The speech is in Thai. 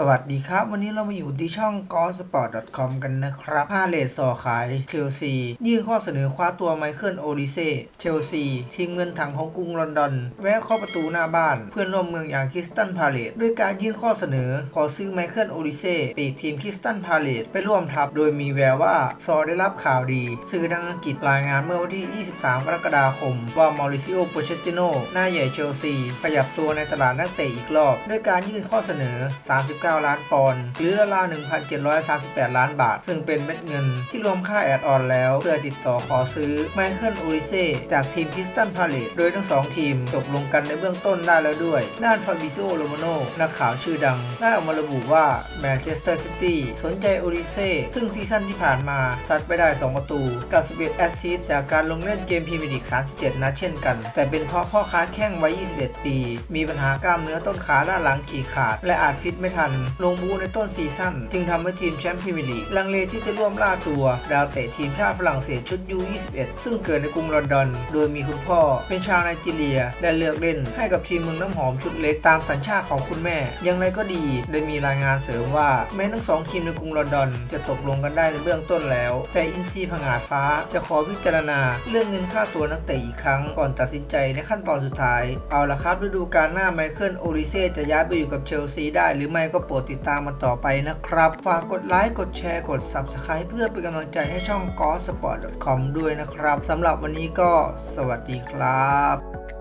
สวัสดีครับ วันนี้เรามาอยู่ที่ช่อง g o s p o r t c o m กันนะครับฮาเลสซอขายเชลซียื่นข้อเสนอคว้าตัวไมเคิลโอดิเซ่เชลซีทีมเงินถังของกรุงลอนดอน แวะเข้าประตูหน้าบ้าน เพื่อนร่วมเมืองอย่างคริสตันพาเลตด้วยการยื่นข้อเสนอ ขอซื้อไมเคิลโอดิเซ่ปีกทีมคริสตันพาเลตไปร่วมทัพโดยมีแววว่าซอได้รับข่าวดี สื่อดังอังกฤษรายงานเมื่อวันที่ 23 กรกฎาคม ว่ามาริซิโอโปเชตติโนหน้าใหญ่เชลซีขยับตัวในตลาดนักเตะอีกรอบ ด้วยการยื่นข้อเสนอ 39ล้านปอนด์หรือราวๆ1,738 ล้านบาท ซึ่งเป็นเม็ดเงินที่รวมค่าแอดออนแล้วเพื่อติดต่อขอซื้อไมเคิลโอริเซจากทีมคริสตันพาเลตโดยทั้งสองทีมตกลงกันในเบื้องต้นได้แล้วด้วย ด้านฟาบิซิโอโรมาโนนักข่าวชื่อดัง ได้ออกมาระบุว่าแมนเชสเตอร์ซิตี้สนใจโอริเซซึ่งซีซั่นที่ผ่านมาซัดไปได้ 2 ประตูกับ11แอสซิสจากการลงเล่นเกมพรีเมียร์ลีก 37 นัดเช่นกัน แต่เป็นเพราะพ่อค้าแข้งวัย 21 ปี มีปัญหากล้ามเนื้อต้นขาด้านหลังฉีกขาด และอาจฟิตไม่ทันลงบูในต้นซีซั่นจึงทำให้ทีมแชมป์พรีเมียร์ลีกลังเลที่จะร่วมล่าตัว ดาวเตะทีมชาติฝรั่งเศสชุด U21 ซึ่งเกิดในกรุงลอนดอน โดยมีคุณพ่อเป็นชาวไนจีเรีย และเลือกเล่นให้กับทีมเมืองน้ำหอมชุดเล็กตามสัญชาติของคุณแม่ อย่างไรก็ดี ได้มีรายงานเสริมว่าแม้ทั้งสองทีมในกรุงลอนดอนจะตกลงกันได้ในเบื้องต้นแล้ว แต่อินซีผงาดฟ้าจะขอพิจารณาเรื่องเงินค่าตัวนักเตะอีกครั้งก่อนตัดสินใจในขั้นตอนสุดท้าย เอาละครับฤดูกาลหน้าไมเคิลโอริเซ่จะย้ายไปอยู่กับเชลซีได้หรือไม่ก็โปรดติดตามมาต่อไปนะครับ ฝากกดไลค์ กดแชร์ กด Subscribe เพื่อเป็นกำลังใจให้ช่อง g o s p o r t c o m ด้วยนะครับสำหรับวันนี้ก็สวัสดีครับ